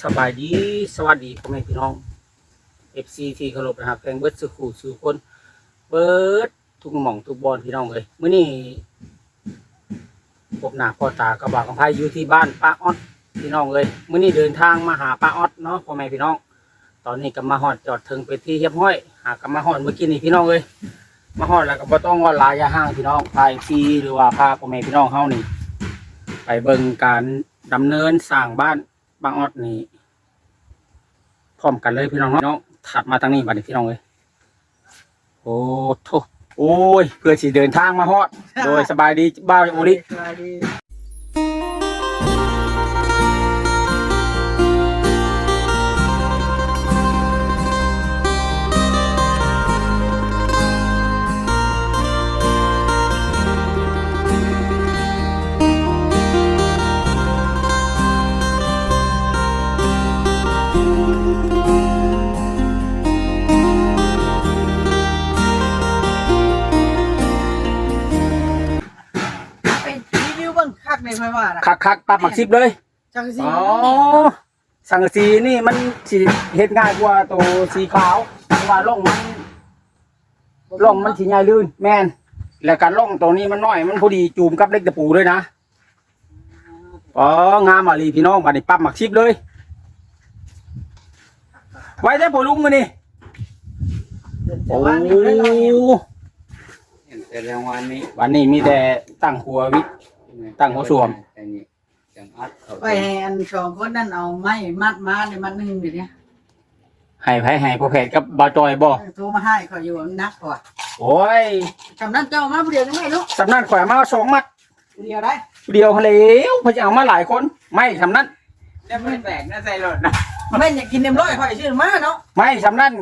สบายดีสวัสดีพ่อแม่พี่น้อง FC ที่เคารพนะครับแฟงเบิร์ดสุขูสู่คน เบิร์ดทุกหม่องทุกบอลพี่น้องเลยเมื้อนี้พบหน้าพ่อตากระบะกำไพายอยู่ที่บ้านป้าออดพี่น้องเลยเมื้อนี้เดินทางมาหาป้าออดเนาะพ่อแม่พี่น้อง ตอนนี้ก็มาฮอดจอดถึงไปที่เรียบห้อย หากก็มาฮอดเมื่อกี้นี่พี่น้องเลยมาฮอดแล้วก็บ่ต้องว่าลายยาห้างพี่น้องพายฟรีหรือว่าพาพ่อแม่พี่น้องเฮานี่ ไปเบิ่งการดำเนินสร้างบ้าน บางออดนี่พร้อมกันเลยพี่น้องเนาะถัดมาทางนี้บัดนี้พี่น้องเลยโอ้โถโอ้ย เพื่อสิเดินทางมาฮอด โดยสบายดีบ้าวโอริ เบ้างคักในค่อยว่านะคักคักๆปรับหมักซิบเลย จังสิอ๋อ สังกะสีนี่มันสิเฮ็ดง่ายกว่าตัวสีขาวเพราะว่าล่องมันล่องมันสิใหญ่ลื่น แม่น แล้วการล่องตัวนี้มันน้อย มันพอดีจูมกับเล็กตะปูด้วยนะ อ๋อ งามอะลีพี่น้องบัดนี้ปรับหมักซิบเลย ไว้ได้ผลุงมานี่แต่โอ้ว่านี่ได้เราเห็นเห็นแต่รางวัลนี้วันนี้มีแต่ตั้งหัววิทย์ ตั้งหัวสวมแต่นี่จังอัดเขาไปให้อันสองคนนั่นเอาไม้มัดมาในมัดหนึ่งเดี๋ยวนี้ให้ไผให้พ่อแพทย์กับบาจอยบ่โทรมาให้ขอยอยู่นักกว่าโอ้ยจำนั้นเจ้ามาผู้เดียวนี่ไม่รู้สำนักข่อยมาสองมัด ผู้เดียวได้เดียวเหลวเพอจะเอามาหลายคน ไม่สำนั้นจะไม่แบกนะใส่รถนะแม่นอยากกินเนมร้อยข่อยชื่อมาเนาะไม่สำนั้น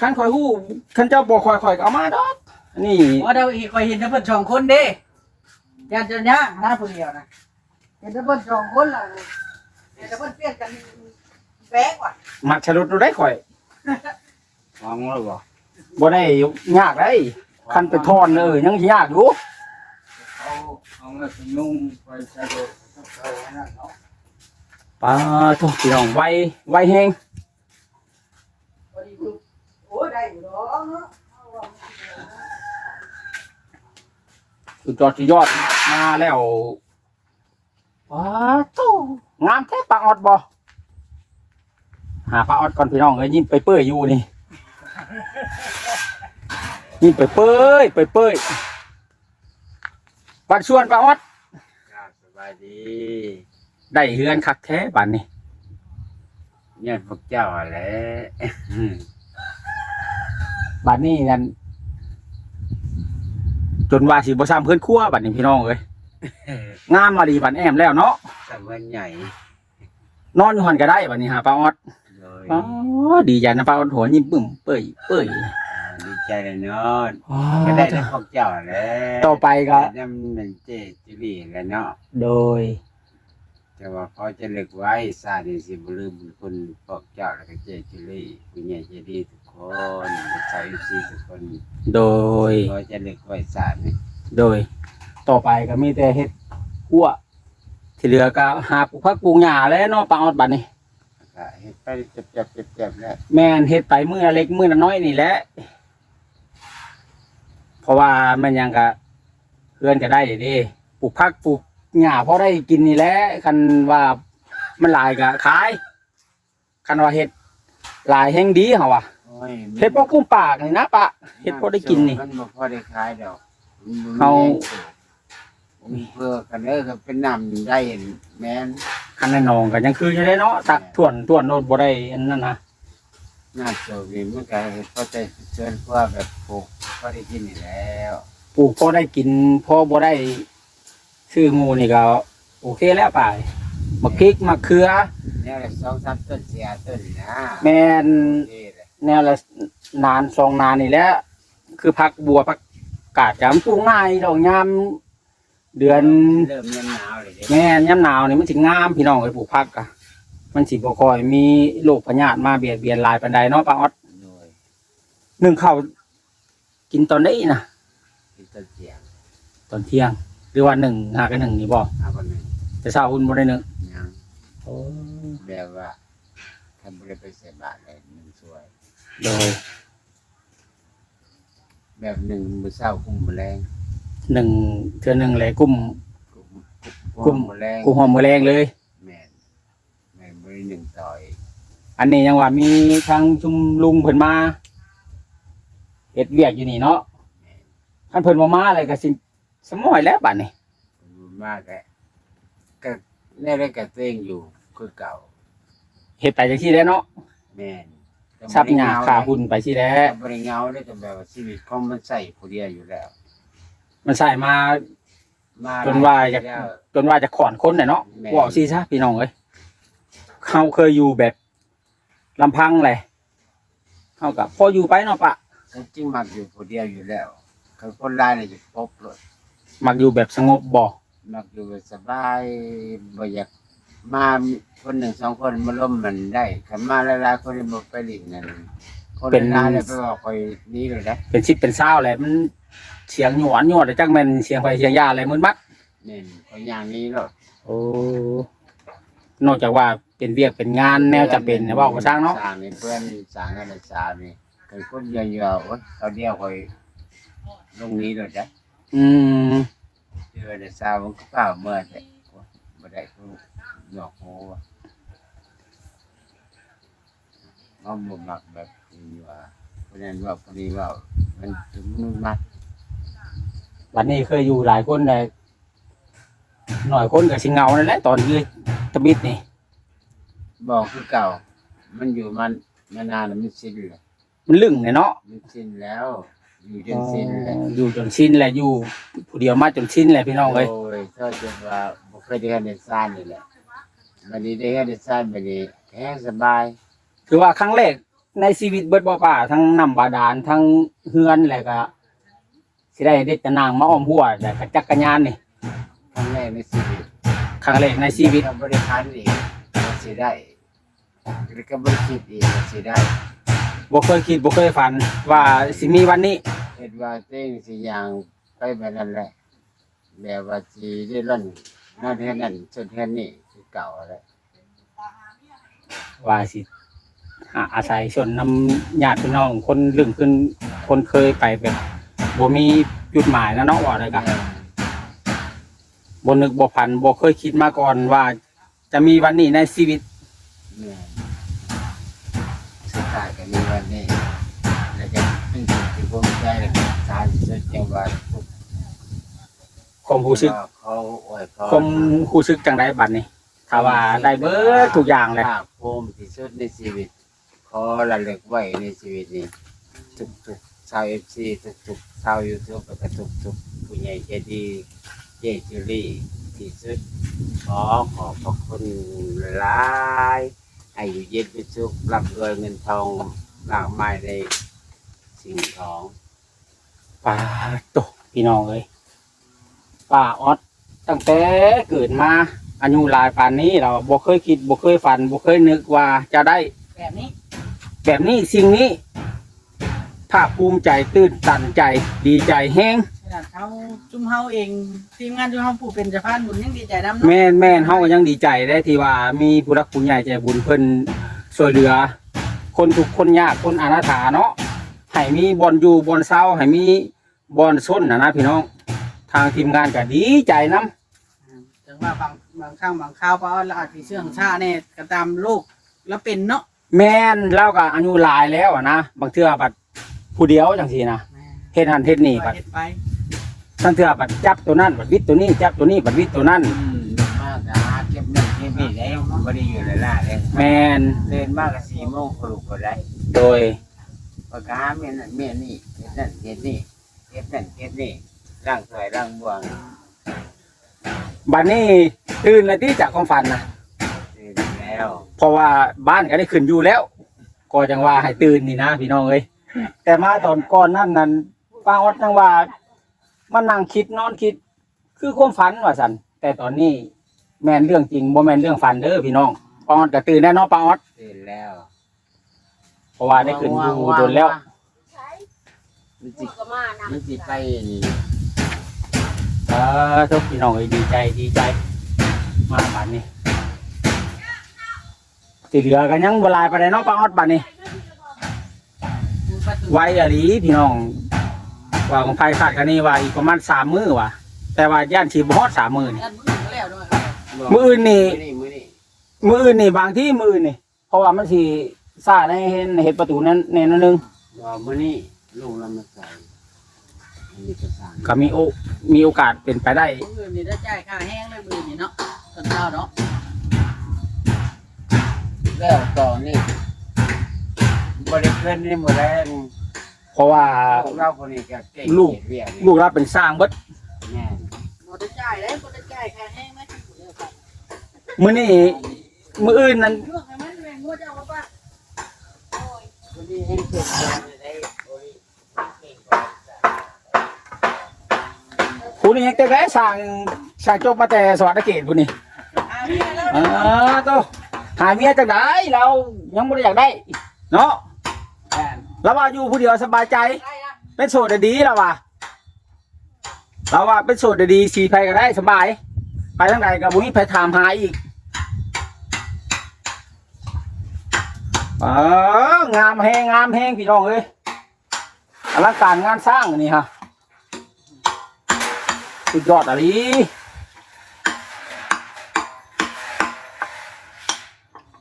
คันข่อยฮู้คันเจ้าบ่ข่อยข่อยก็เอามาดอกนี่ว่าเดี๋ยวอีกข่อยเห็นแต่เพิ่นสองคนเด้ ยานจะย่างหน้าผู้เดียวนะเห็นแต่เพิ่นสองคนล่ะเห็นแต่เพิ่นเปลี่ยนกันแบกว่ะมักชะลุดดูได้ข่อยวางแล้วบ่บ่ได้ยากได้คันไปทอนเออยังสิยากอยู่เอาเอาเงินนุ่งไปใส่รถเขาไว้นั่นเนาะปาโทพี่น้องไวไวแฮงพอดีทุกโอ้ยได้อยู่ดอกเนาะสุดยอดสุดยอด มาแล้วปาโตงามแท้ปลาออดบ่หาปลาออดก่อนพี่น้องเอ้ยยิ้มไปเปื้อยอยู่นี่ยิ้มไปเปื้อยไปเปื้อยบัดชวนปลาออดครับสบายดีได้เฮือนคักแท้บัดนี้เนี่ยพวกเจ้าแหละบัดนี้นั่น จนว่าสิบ่ซ้ำเพิ่นครัวบัดนี้พี่น้องเอ้ยงามมาดีบัดแอมแล้วเนาะสำวันใหญ่นอนอยู่หันก็ได้บัดนี้หาปลาออดเลยอ๋อดีใจนะปลาออดหัวยิ้มปึ้มเปื่อยเปื่อยดีใจเลยเนาะอ๋อก็ได้แต่พวกเจ้าแหละต่อไปก็นั่นเป็นเจจิรีแล้วเนาะโดยแต่ว่าเขาจะเลึกไว้ซาดิสิบลืมบุญคุณพวกเจ้าแล้วก็เจจิรีผู้ใหญ่ใจดีทุก คนชาวอิซีทุกคนโดยเขาจะเลึกไว้ซาดิโดย ต่อไปก็มีแต่เฮ็ดหัวที่เหลือก็หาปลูกผักปลูกหญ้าแล้วเนาะปลาออดบัดนี้ก็เฮ็ดไปเจ็บเจ็บเจ็บเจ็บแล้วแม่นเฮ็ดไปมื้อละเล็กมื้อละน้อยนี่แหละเพราะว่ามันยังก็เพื่อนก็ได้เด้ปลูกผักปลูกหญ้าพอได้กินนี่แหละคันว่ามันหลายก็ขายคันว่าเฮ็ดหลายแห่งดีเฮาว่ะโอ้ ยเฮ็ดพอกุ้มปากนี่นะปะเฮ็ดพอได้กินนี่ มันบ่พอได้ขายดอกเอามีเพื่อกันเด้อก็เป็นน้ำได้แม่นคันในหนองก็ยังคืออยู่ได้เนาะตักถ่วนถ่วนโนดบ่ได้อันนั้นนะน้ำโซวีมันก็เฮ็ดพอใจเชิญเพื่อแบบปลูกพอได้กินนี่แล้วปลูกพอได้กินพอบ่ได้ซื้องูนี่ก็โอเคแล้วป่ายมะพริกมะเขือแนวละสองสามต้นเสียต้นนะแม่นนี่แหละ แนวละนานสองนานนี่แหละคือพักบัวพักกาดจำปลูกง่ายดอกยามเดือนเริ่มยามหนาวเลยเด้แม่นยามหนาวนี่มันสิงามพี่น้องไปปลูกพักอะมันสิบ่ค่อยมีโรคพยาธิมาเบียดเบียนหลายปานใดเนาะป้าออดโดยหนึ่งข้าวกินตอนนี้นะเป็นต้นเสียงตอนเที่ยง หรือว่าหนึ่งหากันหนึ่งนี่บ่เอาคนหนึ่งแต่เช้าคุณบ่ได้หนึ่งยังแบบว่าคันบ่ได้ไปใส่บาตรเลยหนึ่งสวย โดยแบบหนึ่งมื้อเช้ากุมมื้อแรงหนึ่งเทื่อหนึ่งเลยกุ้มกุมกุมมื้อแรงกุ้มหอมมือแรงเลย แม่นแม่นบ่ได้หนึ่งต่อยอันนี้ยังว่ามีทางชุมลุงเพิ่นมาเฮ็ดเวียกอยู่นี่เนาะคันเพิ่นบ่มาอะไรก็สิสมอยแล้วบัดนี้ขอบคุณมากแหละก็แน่ได้กับตัวเองอยู่คือเก่าเฮ็ดไปจังซี่แหล้วเนาะแม่น ซับหญ้าขาหุ่นไปซี่แหล้วบริเงาได้ก็แบบว่าชีวิตของมันใส่ผู้เดียวอยู่แล้ว มันใส่มา มาจนว่าอยากแล้วจนว่าจะขอนคนน่ะเนาะแม่ว่าซี่ซะพี่น้องเอ้ยเฮาเคยอยู่แบบลำพังแหละเฮาก็พออยู่ไปเนาะปะก็จริงมักอยู่ผู้เดียวอยู่แล้วคือคนร้ายเลยจะพบเลยมักอยู่แบบสงบบ่มักอยู่แบบสบายบ่อยาก มาคนหนึ่งสองคนมาล้มมันได้ขันมาหลายๆคนนี่บ่ไปหลินนั่นคนหลายๆเลยไปบอกคอยหนี้เลยนะเป็นชิดเป็นเศร้าแหละมันเสียงหยวนหยวดจักแม่นเสียงไฟเสียงยาอะไรมึนมัด นี่คอยอย่างนี้เนาะโอ้ นอกจากว่าเป็นเวียกเป็นงานแนวจะเป็นเว่าก็สร้างเนาะ สร้างนี่เพื่อนสร้างงานสร้างนี่คือคนเยอะๆโอ้ยเขาเดียวคอยลงนี้เลยจ้ะอืมเดือนสาวมันก็เปล่าเมื่อแต่บ่ได้กู หยอกโหว่ะมันบ่มักแบบนี้ว่าเพราะนั้นว่าคนนี้ว่า มันถึงมันมักวันนี้เคยอยู่หลายคนเลยหน่อยคนกับสิเหงานั่นแหละตอนยืนตะบิดนี่บอกคือเก่า มันอยู่มันมานานแล้วมันสิ้นเลยมันลึ่งเลยเนาะมันสิ้นแล้ว อยู่จนสิ้นเลยอยู่จนสิ้นแหละอยู่ผู้เดียวมาจนสิ้นแหละพี่น้องเอ้ยโอ้ยถ้าจะว่าบ่เคยได้เห็นในซ่านนี่แหละ วันนี้ได้เห็นในซ่านบัดนี้แห้งสบายคือว่าครั้งแรกในชีวิตเบิดบ่ป่าทั้งน้ำบาดาลทั้งเฮือนแหละก็สิได้ได้แตะนางมาอ้อมหัวแต่กระจักกระยานนี่ครั้งแรกในชีวิตครั้งแรกในชีวิตก็บริการอีกก็สิได้แล้วก็บริคิดอีกก็สิได้บ่เคยคิดบ่เคยฝัน ว่าสิมีวันนี้เห็นว่าเต้งสิอย่างไปแบบนั้นแหละแบบว่าสิได้ร่อนนั่นแค่นั้นสุดแค่นี้คือ เก่าแล้วว่าสิหาอาศัยชนนำญาติพี่น้องคนลึงขึ้น คนเคยไปแบบบ่มีจุดหมายนะเนาะว่าอะไรกันบ่นึกบ่พันบ่เคยคิดมาก่อนว่า จะมีวันนี้ในชีวิตเนี่ยสุดท้ายก็มีวันนี้แล้วก็เป็นสิ่งที่ภูมิใจและก็สารสุดจังหวัดทุกความรู้สึกเขาอวยพรความรู้สึกจังไดบัดนี้ ถ้าว่าได้เบิดทุกอย่างเลยภาคภูมิที่สุดในชีวิต ขอระลึกไว้ในชีวิตนี้ทุกๆชาวเอฟซีทุกๆชาวยูทูบแล้วก็ทุกๆผู้ใหญ่ใจดีเจจูรี่ที่สุด ขอขอบพระคุณหลายอายุเย็นเป็นสุขร่ำรวยเงินทองมากมายในสิ่งของป้าโตพี่น้องเอ้ยป้าออดตั้งแต่เกิดมา อายุหลายปานนี้เราบ่เคยคิดบ่เคยฝันบ่เคยนึกว่าจะได้ แบบนี้ แบบนี้สิ่งนี้ภาคภูมิใจตื่นตันใจดีใจแห้งขนาดเฮาจุ่มเฮาเองทีมงานจุ่มเฮาผู้เป็นสะพานบุญยังดีใจนำเนาะแม่นแม่นเฮาก็ยังดีใจได้ที่ว่ามีผู้รักผู้ใหญ่ใจบุญเพิ่นช่วยเหลือ คนทุกข์คนยากคนอนาถาเนาะให้มีบอนอยู่บอนเศร้าให้มีบอนส้นนะนะพี่น้อง ทางทีมงานก็ดีใจนํถึงว่าบาง บางครั้งบางคราวเพราะเราอาจสิเชื่องชาแน่ก็ตามลูกแล้วเป็นเนาะแม่นเล่าก็อายุหลายแล้วอะนะบางเทื่อบัดผู้เดียวจังซี่นะแม่เฮ็ดหันเฮ็ดนี่บัดเฮ็ดไปทั้งเทื่อบัดจับตัวนั้นบัดวิทย์ตัวนี้จับตัวนี้บัดวิทย์ตัวนั้น อืมมากนะเก็บเงินเก็บนี่แล้วไม่ได้อยู่เลยล่ะเลยแม่นเดินมากกับสี่โมงปลุกก็ได้โดยปากกาเมียนั่นเมียนี่เฮ็ดนั่นเฮ็ดนี่เฮ็ดนั่นเฮ็ดนี่ร่างถอยร่างบวง บัดนี้ตื่นเลยที่จากความฝันนะเดินแล้วเพราะว่าบ้านก็ได้ขึ้นอยู่แล้ว ก็จังว่าให้ตื่นนี่นะพี่น้องเอ้ยแต่มาตอนก่อนนั่นนั่นป้าออดจังว่ามานั่งคิดนอนคิด คือความฝันว่าสันแต่ตอนนี้แม่นเรื่องจริงบ่แม่นเรื่องฝันเด้อพี่น้องป้าออดก็ตื่นแน่นอนป้าออดเดินแล้วเพราะว่าได้ขึ้นอยู่โดนแล้วใช้มันพูสิดก็มานะมันสิไปนี่เออ ทุกพี่น้องเอ้ยดีใจดีใจ มาบัดนี้ที่เหลือกันยังบหลายไปได้เนาะป้าออดบัดนี้ประตูไว้อะลีพี่น้อง ว่าของไผคาดกันนี่ว่าอีกประมาณสามมื้อว่ะแต่ว่าย่านสิบ่ฮอดสามมื้อนี่อันมือก็แล้วด้วยครับมื้ออื่นนี่มื้อนี้มื้อนี้มื้ออื่นนี่บางที่มื้ออื่นนี่เพราะว่ามันสิซ่าในเห็นเห็ดประตูนั้นแน่นอนนึงว่ามื้อนี้ลูกเรามาใส่อันนี้ ก็สั่งก็มีโอมีโอกาสเป็นไปได้มือนี่ได้จ่ายค่าแห้งเลยมือนี่เนาะตอนเช้าเนาะแล้วต่อนี่บริเวณนี่หมดแล้วเพราะว่าพวกเราคนนี้ก็เก่งลูกเวียนี่ลูกรับเป็นสร้างเบิดแม่นบ่ได้จ่ายเลยบ่ได้จ่ายค่าแห้งไหมเดี๋ยวครับมื้อนี้มื้ออื่นนั้นลวกให้มันแม่งงัวเจ้าว่าป่ะโอ้ยคนนี้เห็นเก่งจังเลยโอ้ยเก่งกว่าจ้ะ ผู้นี้ยังแต่แล้สร้างสร้างจบมาแต่สวัสดิเกตผู้นี้อาเมียแล้วออโตหาเมียจังไดเรายังบ่ได้อยากได้ เนาะแม่นเราว่าอยู่ผู้เดียวสบายใจ เป็นโสดด้ดีเราว่าเราว่าเป็นโสดด้ดีสีไผก็ได้สบาย ไปทางใดก็บ่มีไผถามหาอีกเอองามแฮงงามแฮงพี่น้องเอ้ยอลังการงานสร้างนนี้ฮะ สุดยอดอะลี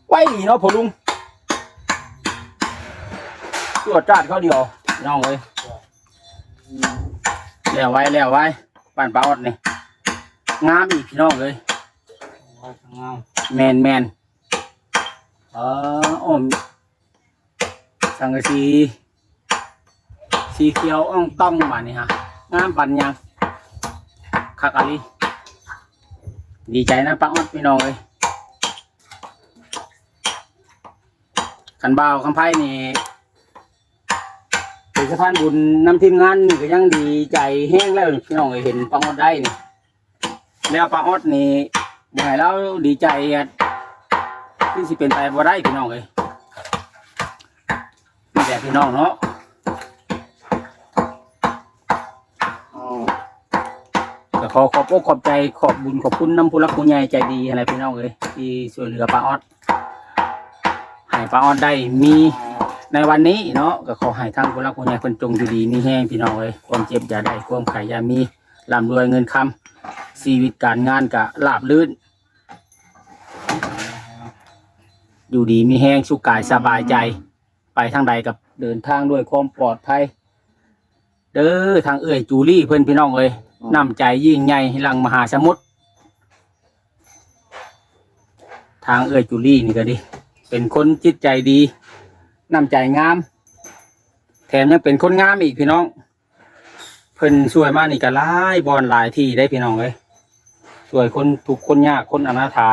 ไว้เนาะพ่อลุงตรวจจาดเขาเดียวพี่น้องเอ้ยแล้วไว้แล้วไว้บ้านป้าอดนี่งามอีกพี่น้องเอ้ยงามแมนแมนเออโอ้มสังกะสีสีเขียวอ่องต้องมานี่ฮะงามปันยัง คักอะลีดีใจนะป้าออดพี่น้องเอ้ยกันบ่าวคำไพ่นี่เป็นสะพานบุญนำทีมงานนี่ก็ยังดีใจแห้งแล้วพี่น้องเอ้ยเห็นป้าออดได้นี่แล้วป้าออดนี่บ่ให้เราดีใจที่สิเป็นไปบ่ได้พี่น้องเอ้ยนี่แหละพี่น้องเนาะ ขอขอบอกขอบใจขอบบุญขอบคุณน้ำผู้รักผู้ใหญ่ใจดีอะไรพี่น้องเอ้ยที่ช่วยเหลือป้าออดให้ป้าออดได้มีในวันนี้เนาะก็ขอให้ทางผู้รักผู้ใหญ่เพิ่นจงอยู่ดีมีแห้งพี่น้องเอ้ยความเจ็บอย่าได้ความไข่อย่ามีร่ำรวยเงินคำชีวิตการงานก็ราบรื่น อยู่ดีมีแห้งสุขกายสบายใจ ไปทางใดกับเดินทางด้วยความปลอดภัยเด้อทางเอ่ยจูลี่เพื่อนพี่น้องเอ้ย น้ำใจยิ่งใหญ่หลังมหาสมุทรทางเอ่ยจูลี่นี่ก็ดี เป็นคนจิตใจดีน้ำใจงาม แถมยังเป็นคนงามอีกพี่น้อง เพิ่นช่วยมานี่ก็หลายบอนหลายที่ได้พี่น้องเอ้ยช่วยคนทุกคนยากคนอนาถา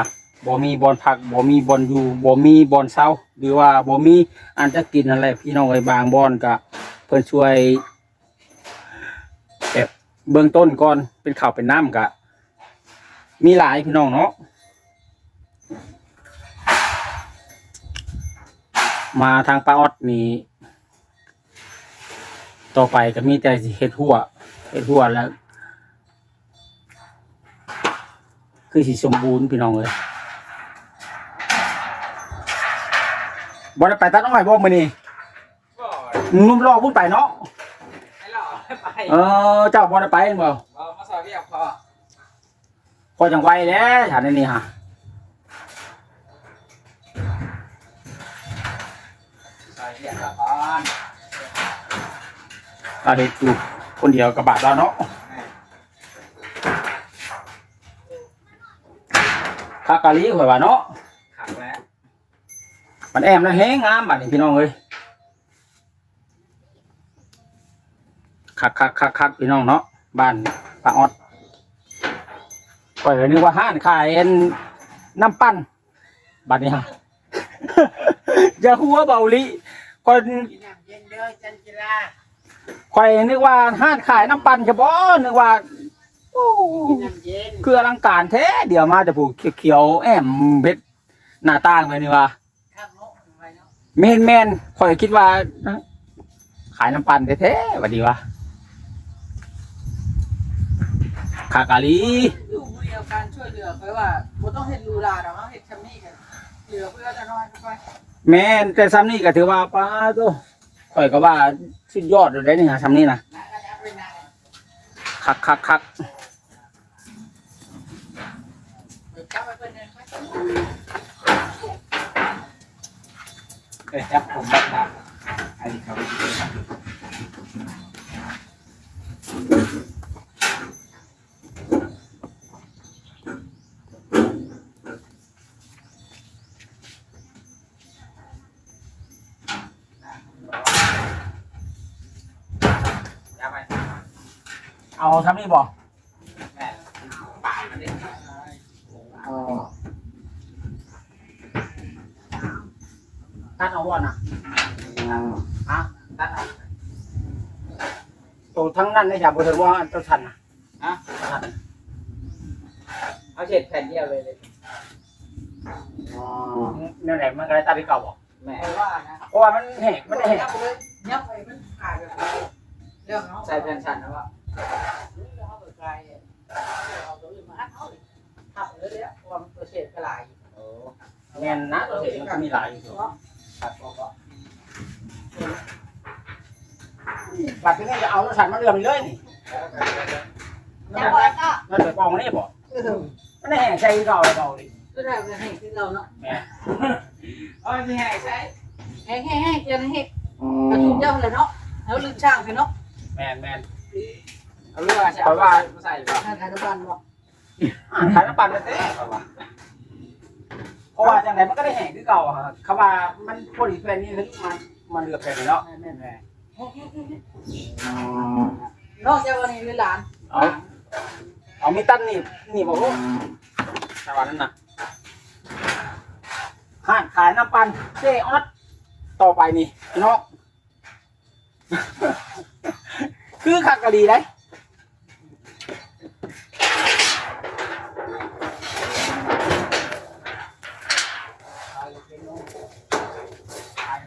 บ่มีบอลพักบ่มีบอลอยู่บ่มีบอลเศร้าหรือว่าบ่มีอันจะกินอะไรพี่น้องไอ้ยบางบอลก็เพิ่นช่วย เบื้องต้นก่อนเป็นข้าวเป็นน้ำก็มีหลายพี่น้องเนาะมาทางป้าออดนี่ต่อไปก็มีแต่สิเฮ็ดหัวเฮ็ดหัวแล้ว คือสิสมบูรณ์พี่น้องเอ้ยบ่ได้ไปตัดน้องไม้บ่มื้อนี้ก็นุ่มรอพุ่นไปเนาะให้เราให้ ไปเออเจ้าบ่ได้ไปเห็นบ่เอามาสอบเรียกพอพอจังไวแล้วฉันในนี่ฮะสอบเรียกละก่อนเราเฮ็ดอยู่คนเดียวกับบาดเราเนาะคากะลีข่อยว่าเนาะขังแล้วมันแอมแล้วแฮงงามบัดนี้พี่น้องเอ้ย คักคักคักคักพี่น้องเนาะบ้านป้าออดข่อยก็นึกว่าห้านขายอันน้ำปั้นบัดนี้ฮะอย่าหัวเบาลิก่อนกินน้ำเย็นเด้อจันจิลาข่อยนึกว่าห้านขายน้ำปั่นเฉพาะนึกว่าโอ้กินน้ำเย็นคืออลังการแท้เดี๋ยวมาจะผูกเขียวๆแอมเพชรหน้าต่างเลยนี่ว่าข้างโน้นไว้เนาะแมนแมนข่อยคิดว่าเอ้าขายน้ำปั่นแท้ๆวันดีวะ ขากาลีอยู่มือเดียวกันช่วยเหลือไปว่าบ่ต้องเฮ็ดรูลาดอกเนาะเฮ็ดชำนี่กันสือเพื่อจะน้อยค่อยแม่นแต่ซ้ำนี่ก็ถือว่าป้าตัวข่อยก็ว่าสุดยอดเลยนี่ฮะซ้ำนี่นะๆนะก็จะเป็นนางคักคักคักเปิดจับไปเพิ่นเนี่ยเคยจับผมบ้างครับอันนี้เขาไปดูครับ จับไป เอาซ้ำนี่บอกแม่ปาดมันดิอ๋อตัดเอาว่ะนะอ๋อฮะตัดออกตัวทั้งนั้นนี่อย่าบ่ถึงว่าอันตัวชันนะฮะเอาเสร็จแผ่นเดียวเลยเลยอ๋อเนี่ยไหนมันก็ได้ตัดที่เก่าบอกแม่เพราะว่านะเพราะว่ามันแหกมันได้แหกยับเลยยับไปมันขาดแบบเรื่องเขาใส่แผ่นชันนะว่า เรื่องเขาเปิดไกลเอาตัวอื่นมาอัดเขาดิทับเลยเนี่ยเพราะว่ามันตัวเศษกระไรโอ้แม่นนะตัวเห็นมันก็มีหลายอยู่ตัวครับผมก็บัดนี้จะเอาตัวชันมาเรือไปเลยนี่ยังบ่ก็มันไปปองนี่บอกมันได้แหกใจเก่าเลยเก่าดิก็ได้ก็ให้ที่เราเนาะแม่เอาสิให้ใช้ให้ให้ให้จะให้อืกระมทุนเจ้าเลยเนาะแล้วลืมช่างไปเนาะแม่นแม่น เอาเรือใช่เอาว่าใส่บ่ให้การบ้านบ่อ่านขายน้ำปั่นเลยเต้เพราะว่าจังไหนมันก็ได้แหกที่เก่าอะครับเขาว่ามันพอดีแฟนนี่คือมันมันเรือแฟนเนาะแม่นอ๋อๆนอกจากวันนี้หลานเอาเอามีตั้นนี่นี่บอกลูกแต่วันนั้นน่ะห้านขายน้ำปั่นเจออสต่อไปนี่พี่น้องคือคักกะดีได้ขาย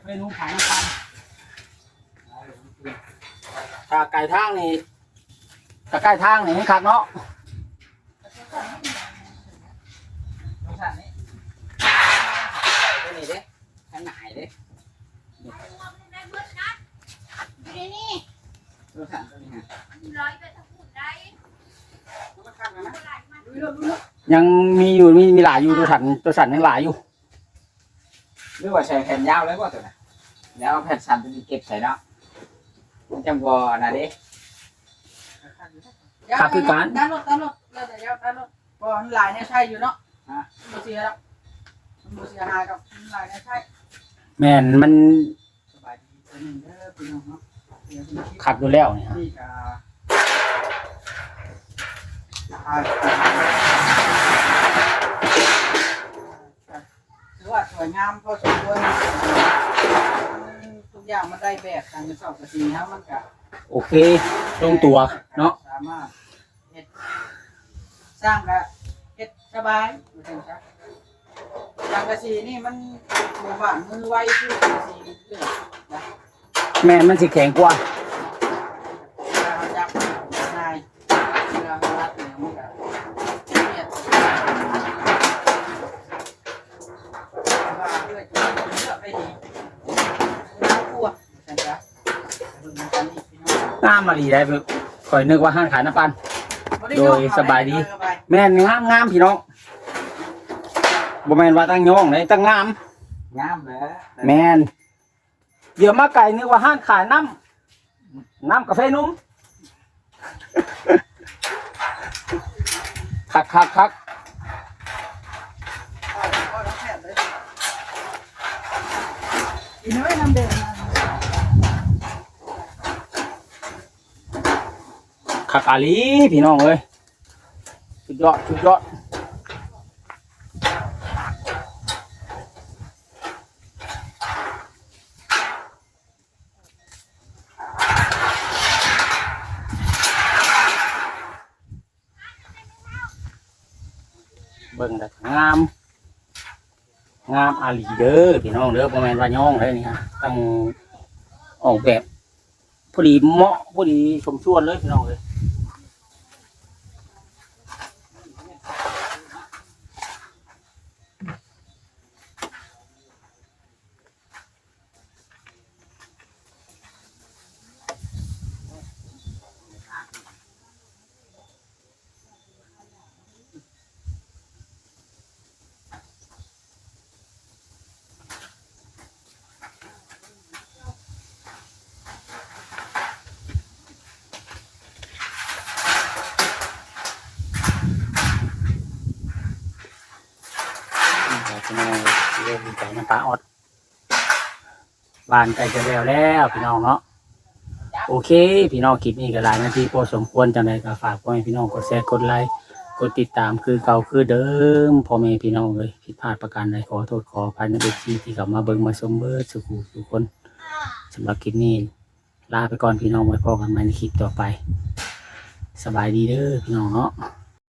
เมนูขายน้ำปั่นถ้าไก่ทางนี่ถ้าไก่ทางนี่ให้คักเนาะสงสารนี่ตัวนี้เด้ขนาดเด้สงสารตัวนี้ฮะมันข้างกันนะดูเรื่องดูเรื่องยังมีอยู่มีมีหลายอยู่ตัวสันตัวสันยังหลายอยู่หรือว่าใช้แผ่นยาวเลยว่าตัวน่ะ แล้วเอาแผ่นสั้นตัวนี้เก็บใส่เนาะมันจังบ่น่ะเด้ด้านรถด้านรถแล้วแต่ยาวด้านรถพอมันหลายเนี่ยใช่อยู่เนาะฮะมันเสียแล้วมันเสียหายกับมันหลายเนี่ยใช่แม่นมันสบายดีตัวนึงเด้อพี่น้องเนาะเดี๋ยวพี่ขัดอยู่แล้วเนี่ยนี่ก็ ถือว่าสวยงามพอสมควรทุกอย่างมันได้แบบทางกระสอบกระสีครับมันก็โอเคลงตัวเนาะสามารถเฮ็ดสร้างกะเฮ็ดสบายอยู่จังซักสังกะสีนี่มันหมู่บ้านมือไวคือสังกะสีเรื่องนะแม่นมันสิแข็งกว่าเวลาเราจับนายเวลาเรารัดเนี่ยมันก็เครียด ว่าเพื่อจะเลือกได้ดีน่ากลัวจังซักเบิ่งกันอีกพี่น้องงามมาดีได้เพิ่นข่อยนึกว่าห้างขายน้ำปั่นโดยสบายดีสบายแม่นงามงามพี่น้องบ่แม่นว่าตั้งย่องเลยตั้งงาม งามเลยแม่นเดี๋ยวมาไก่นึกว่าห้างขายน้ำน้ำกาแฟนุ่มคักคักคัก อีน้อยน้ำเดือดนะคักอาลีพี่น้องเอ้ยสุดยอดสุดยอดเบิ่งแล้วงาม งามอาลีเด้อพี่น้องเด้อประมาณว่าย่องเลยนี่ฮะต้องออกแบบพอดีเหมาะพอดีสมส่วนเลยพี่น้องเลย พี่น้องเริ่มดีใจน้ำ ปลาออดบานใกล้จะแล้วแล้วพี่น้องเนาะโอเค พี่น้องคลิปนี้ก็หลายนาทีพอสมควรจังไดก็ฝากพ่อแม่พี่น้องกดแชร์กดไลค์กดติดตามคือเก่าคือเดิมพ่อแม่พี่น้องเลยผิดพลาดประการใดขอโทษขออภัยในเบทีที่เขามาเบิ่งมาชมเบิร์ดสุขูทุกคนสำหรับคลิปนี้ลาไปก่อนพี่น้องไว้พอกันใหม่ในคลิปต่อไป สบายดีเด้อพี่น้องเนาะ